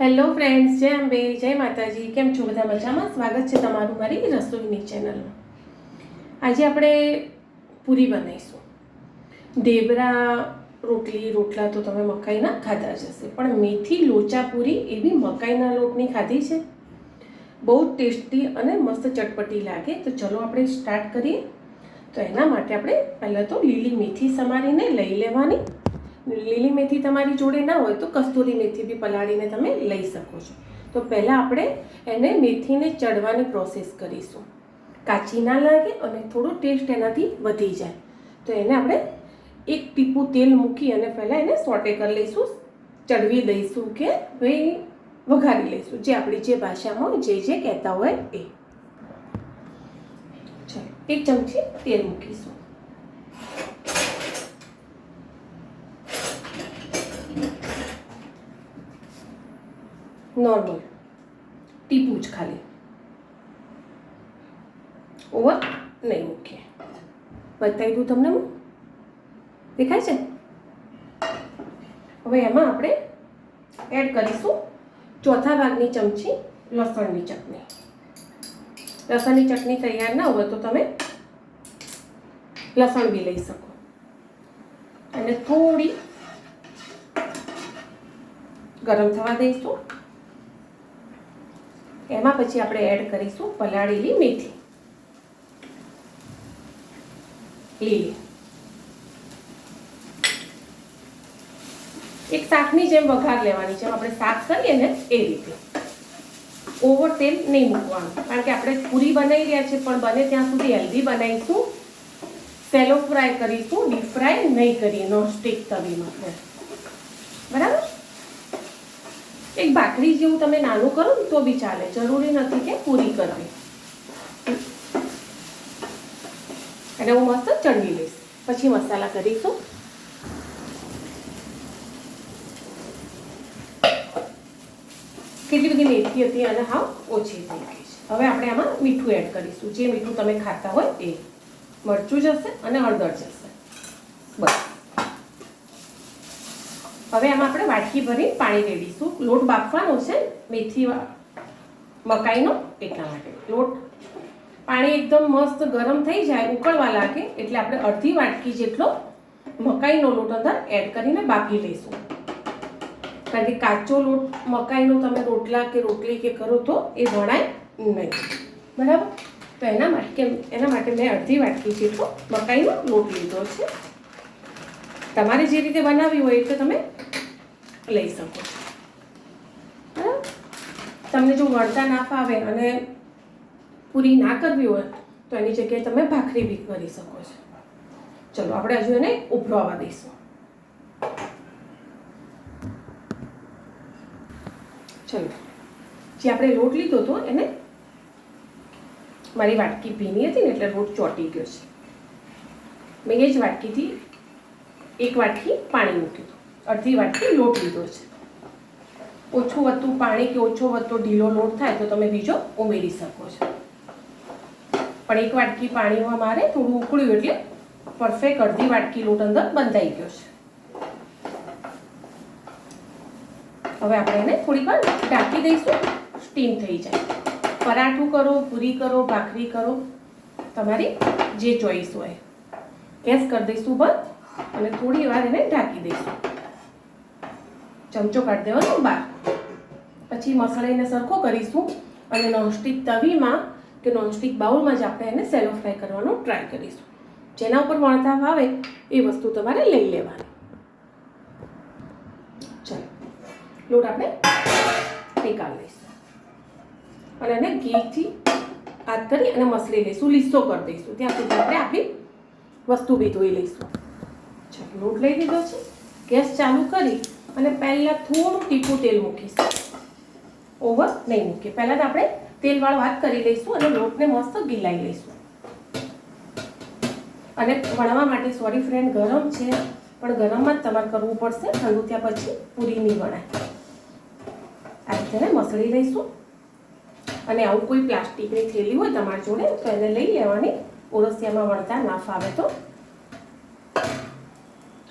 Hello friends જય અંબે, જય માતાજી. કેમ છો બધા મજામાં? સ્વાગત છે તમારું મારી રસોઈની ચેનલમાં આજે આપણે પૂરી બનાવીશું. ઢેબરા, રોટલી, રોટલા તો તમે મકાઈના ખાધા જ હશે. પણ મેથી લોચા પૂરી એવી મકાઈના લોટની ખાધી છે. બહુ ટેસ્ટી અને મસ્ત ચટપટી લાગે. તો ચલો આપણે સ્ટાર્ટ કરીએ. તો એના માટે આપણે પહેલાં તો લીલી મેથી સમારીને લઈ લેવાની. લીલી મેથી તમારી જોડે ના હોય તો કસ્તુરી મેથી બી પલાળીને તમે લઈ શકો છો. તો પહેલાં આપણે એને મેથીને ચડવાની પ્રોસેસ કરીશું. કાચી ના લાગે અને થોડો ટેસ્ટ એનાથી વધી જાય. તો એને આપણે એક ટીપું તેલ મૂકી અને પહેલાં એને સોટે કરી લઈશું. ચડવી દઈશું કે ભાઈ વઘારી લઈશું. જે આપણી જે ભાષામાં જે જે કહેતા હોય એ. એક ચમચી તેલ મૂકીશું. નોર્મલ. ટીપું જ ખાલી. ઓવર નહીં મૂકીએ. બતાવી દઉં તમને હું. દેખાય છે? હવે એમાં આપણે એડ કરીશું ચોથા ભાગની ચમચી લસણની ચટણી. લસણની ચટણી તૈયાર ના હોય તો તમે લસણ બી લઈ શકો. અને થોડી ગરમ થવા દઈશું. એમાં પછી આપણે એડ કરીશું પલાળેલી મેથી. લીલી. એક શાકની જેમ વઘાર લેવાની છે. આપણે શાક કરીએ ને એ રીતે. ઓવર તેલ નહીં મૂકવાનું. કારણ કે આપણે પૂરી બનાવી રહ્યા છે પણ બને ત્યાં સુધી હેલ્ધી બનાવીશું. સેલો ફ્રાય કરીશું ડીપ ફ્રાય નહીં કરીએ નોનસ્ટિક તવીમાં. બરાબર? એક ભાખરી જેવું તમે નાનું કરો ને તો બી ચાલે. જરૂરી નથી કે પૂરી કરવી. અને હું મસ્ત ચડવી લઈશ. પછી મસાલા કરીશું. કેટલી બધી મેથી હતી અને હાવ ઓછી થઈ ગઈ હવે આપણે આમાં મીઠું એડ કરીશું. જે મીઠું તમે ખાતા હોય એ. મરચું જશે અને હળદર જશે હવે આમાં આપણે વાટકી ભરી પાણી રેડીશું. લોટ બાફવાનો છે મેથી મકાઈનો એટલા માટે. લોટ પાણી એકદમ મસ્ત ગરમ થઈ જાય, ઉકળવા લાગે, એટલે આપણે અડધી વાટકી જેટલો મકાઈનો લોટ અંદર એડ કરીને બાફી લઈશું. કારણ કે કાચો લોટ, મકાઈનો તમે રોટલા કે રોટલી કે કરો તો એ વણાય નહીં. બરાબર? તો એના માટે એના માટે મેં અડધી વાટકી જેટલો મકાઈનો લોટ લીધો છે. તમારે જે રીતે બનાવી હોય એટલે તમે લઈ શકો. છો તમને જો વળતા ના ફાવે અને પૂરી ના કરવી હોય, તો એની જગ્યાએ તમે ભાખરી બી કરી શકો છો. ચલો, આપણે હજુ એને ઉભરાવા દઈશું. ચલો, જે આપણે લોટ લીધો હતો એને મારી વાટકી ભીની હતી ને એટલે લોટ ચોંટી ગયો છે. મેં એ જ વાટકીથી એક વાટકી પાણી મૂક્યું. અડધી વાટકી લોટ લીધો છે. ઓછું વધતું પાણી કે ઓછો વધતો ઢીલો લોટ થાય તો તમે બીજો ઉમેરી શકો છો. પણ એક વાટકી પાણીમાં મારે, થોડું ઉકળ્યું એટલે પરફેક્ટ અડધી વાટકી લોટ અંદર બંધાઈ ગયો છે. હવે આપણે એને થોડીક વાર ઢાંકી દઈશું. સ્ટીમ થઈ જાય. પરાઠું કરો, પૂરી કરો, ભાખરી કરો. તમારી જે ચોઈસ હોય. ગેસ કરી દઈશું બંધ. અને થોડી વાર એને ઢાંકી દઈશું. ચમચો કાઢી દેવાનો બહાર પછી મસાલાને સરખો કરીશું અને નોનસ્ટિક તવીમાં કે નોનસ્ટિક બાઉલમાં જ આપણે એને સેલો ફ્રાય કરવાનો ટ્રાય કરીશું. જેના ઉપર વણતા આવે એ વસ્તુ તમારે લઈ લેવાની. ચાલો, લોટ આપણે નીકાળી લઈશું. અને એને ઘીથી હાથ કરી અને મસળી લઈશું, લીસો કરી દઈશું. ત્યાં સુધી આપણે આપણી વસ્તુ બી ધોઈ લઈશું. ચાલો લોટ લઈ લીધો છે? ગેસ ચાલુ કરી અને પહેલાં થોડું ટીપું તેલ મૂકીશું. ઓવર નહીં મૂકીએ. પહેલાં તો આપણે તેલવાળો હાથ કરી લઈશું અને લોટને મસ્ત ગીલાઈ લઈશું. અને વણવા માટે સોરી ફ્રેન્ડ ગરમ છે, પણ ગરમમાં જ તમારે કરવું પડશે. ઠંડુ થયા પછી પૂરી નહીં વણાય. આ રીતે મસળી લઈશું. અને આવું કોઈ પ્લાસ્ટિકની થેલી હોય તમારી જોડે, તો એને લઈ લેવાની. ઓરસિયામાં વણતા ના ફાવે તો.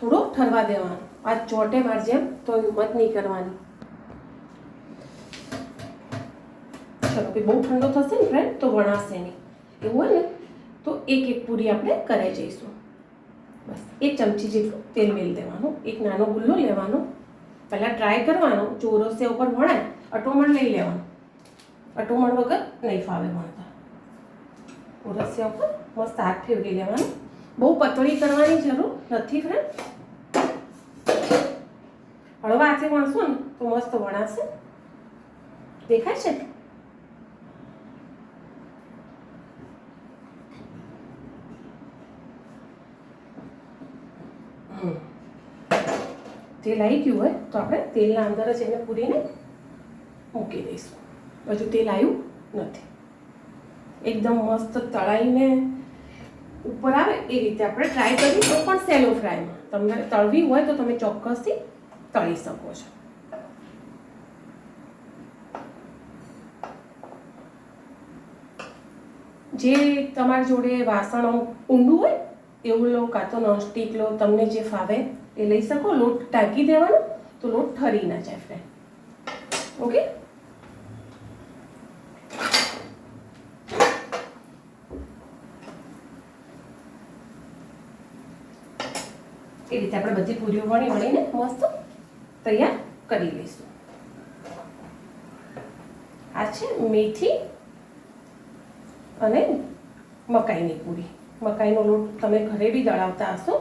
થોડો ઠરવા દેવાનો આ ચોટે માર જેમ તો હિંમત નહીં કરવાની ચલો કે બહુ ઠંડો થશે ને ફ્રેન્ડ તો વણાશે નહીં એવું હોય ને તો એક એક પૂરી આપણે કરે જઈશું બસ એક ચમચી જેટલું તેલ મેળ દેવાનું એક નાનો ગુલ્લો લેવાનો પહેલાં ટ્રાય કરવાનો જો ઓરસિયા ઉપર વણાય અટોમણ લઈ લેવાનું અટોમણ વગર નહીં ફાવે વણતા ઓરસિયા ઉપર મસ્ત હાથ ફેરવી લેવાનું બહુ પતળી કરવાની જરૂર નથી ફ્રેન્ડ હળવા હાથે ને, તો મસ્ત વણાશે. દેખાય છે. તેલ આવી ગયું હોય, તો આપણે તેલના અંદર જ એને પૂરીને મૂકી દઈશું. હજુ તેલ આવ્યું નથી. એકદમ મસ્ત તળાઈને ઉપર આવે એ રીતે આપણે ટ્રાય કરીશું પણ સેલો ફ્રાયમાં તમને તળવી હોય તો તમે ચોક્કસથી તળી શકો છો. જે તમારી જોડે વાસણ ઊંડું હોય, એવું લો, કાં તો નોનસ્ટિક લો, તમને જે ફાવે એ લઈ શકો. લોટ ટાંકી દેવાનો, તો લોટ ઠરી ના જાય ફ્રેન્ડ ઓકે? એ રીતે આપણે બધી પૂરીઓ વણી વણીને મસ્ત તૈયાર કરી લઈશું. આ છે મેથી અને મકાઈની પૂરી. મકાઈનો લોટ તમે ઘરે બી દળાવતા હશો.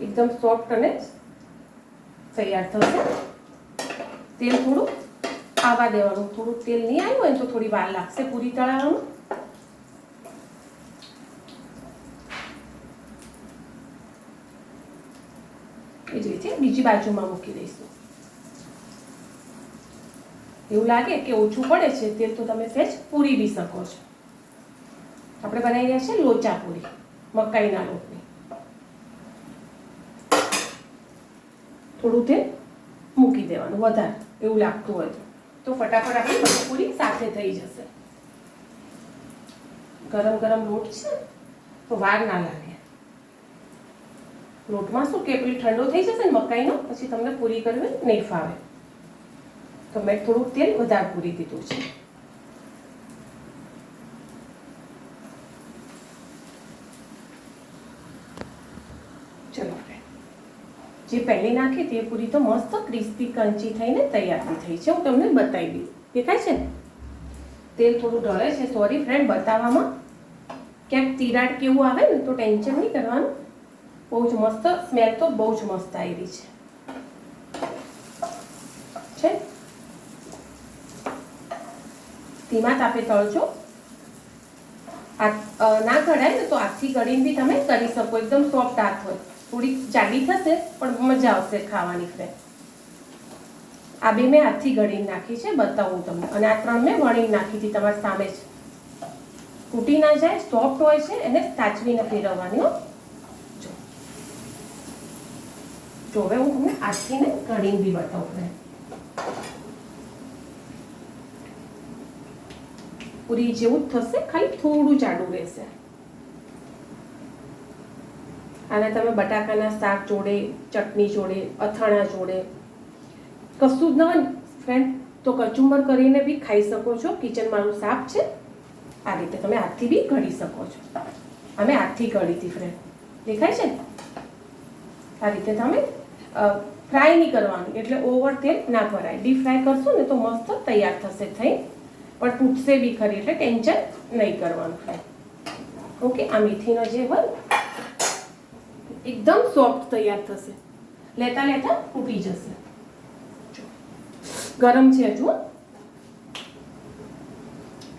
એકદમ સોફ્ટ અને તૈયાર થશે. તેલ થોડું આવા દેવાનું. થોડું તેલ નહીં આવ્યું હોય તો થોડી વાર લાગશે પૂરી તળાવવાનું એ જ રીતે બીજી બાજુમાં મૂકી દઈશું. એવું લાગે કે ઓછું પડે છે, તેલ તો તમે સહેજ પૂરી બી શકો છો. આપણે બનાવી રહ્યા છે લોચા પૂરી, મકાઈના લોટની. થોડું તેલ મૂકી દેવાનું, વધારે, એવું લાગતું હોય તો. તો ફટાફટ આપણી બધી પૂરી સાથે થઈ જશે. ગરમ ગરમ લોટ છે તો વાર ના લાગે. લોટમાં શું કે પેલી ઠંડો થઈ જશે ને મકાઈનો, પછી તમને પૂરી કરવી નહીં ફાવે. તો મેં થોડુંક તેલ વધારે પૂરી દીધું છે. ચલો જે પહેલી નાખી તે પૂરી તો મસ્ત ક્રિસ્પી કંચી થઈને તૈયાર થઈ છે. હું તમને બતાવી દઉં દેખાય છે ને? તેલ થોડું ઢળે છે. સોરી ફ્રેન્ડ બતાવવામાં ક્યાંક તિરાડ કેવું આવે ને તો ટેન્શન નહીં કરવાનું. બહુ જ મસ્ત સ્મેલ તો બહુ જ મસ્ત આવી છે. ધીમા તાપે તળજો. ના કઢાય ને તો આખી કઢીને બી તમે કરી શકો. એકદમ સોફ્ટ હાથ હોય. થોડી જાડી થશે, પણ મજા આવશે ખાવાની ફ્રે આ બે મેં હાથથી ગળીને નાખી છે, બતાવું તમને. અને આ ત્રણ મેં વણીને નાખી હતી તમારી સામે જ. તૂટી ના જાય સોફ્ટ હોય છે, એને સાચવીને ફેરવવાની હો જો જો હવે હું તમને હાથથી ને કઢીને બી બતાવું ફ્રેન્ડ પૂરી જેવું થશે, ખાલી થોડું જાડું રહેશે. આને તમે બટાકાના શાક જોડે, ચટણી જોડે, અથાણા જોડે, કશું જ ન ફ્રેન્ડ તો કચુંબર કરીને બી ખાઈ શકો છો. કિચન મારું સાફ છે, આ રીતે તમે હાથથી બી ઘડી શકો છો. અમે હાથથી ઘડી હતી ફ્રેન્ડ દેખાય છે? ને આ રીતે તમે ફ્રાય નહીં કરવાનું, એટલે ઓવર તેલ ના ભરાય. ડીપ ફ્રાય કરશો ને તો મસ્ત તૈયાર થશે થઈ. પણ તૂટશે બી ખરી, એટલે ટેન્શન નહીં કરવાનું ફ્રાય ઓકે, આ મેથીનો જે હોય, એકદમ સોફ્ટ તૈયાર થશે. લેતા લેતા ફૂટી જશે. ગરમ છે હજુ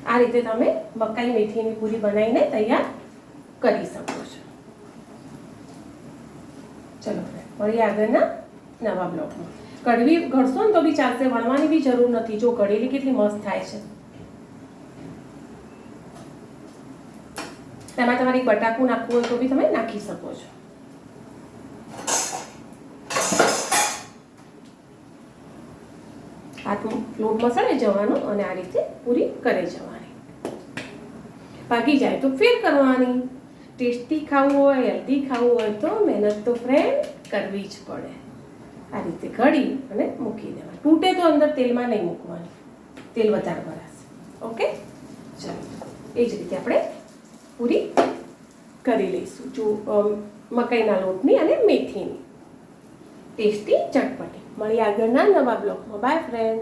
આ રીતે તમે મકાઈ મેથીની પૂરી બનાવીને તૈયાર કરી શકો છો. ચલો આગળના નવા બ્લોકમાં. કડવી ઘડશો ને તો બી ચાલશે, વણવાની બી જરૂર નથી. જો કઢેલી કેટલી મસ્ત થાય છે. તેમાં તમારી બટાકું નાખવું હોય તો બી તમે નાખી શકો છો. હાથમાં લોટ મસાલે જવાનો અને આ રીતે પૂરી કરે જવાની. પાકી જાય તો ફેર કરવાની. ટેસ્ટી ખાવું હોય હેલ્ધી ખાવું હોય તો મહેનત તો ફ્રેન્ડ કરવી જ પડે. આ રીતે ઘડી અને મૂકી દેવા તૂટે તો અંદર તેલમાં નહીં મૂકવાનું. તેલ વધારે ભરાશે. ઓકે? ચાલો. એ જ રીતે આપણે પૂરી કરી લઈશું. જો મકાઈના લોટની અને મેથીની. ટેસ્ટી ચટપટી. મળી આગળના નવા બ્લોગમાં. By friend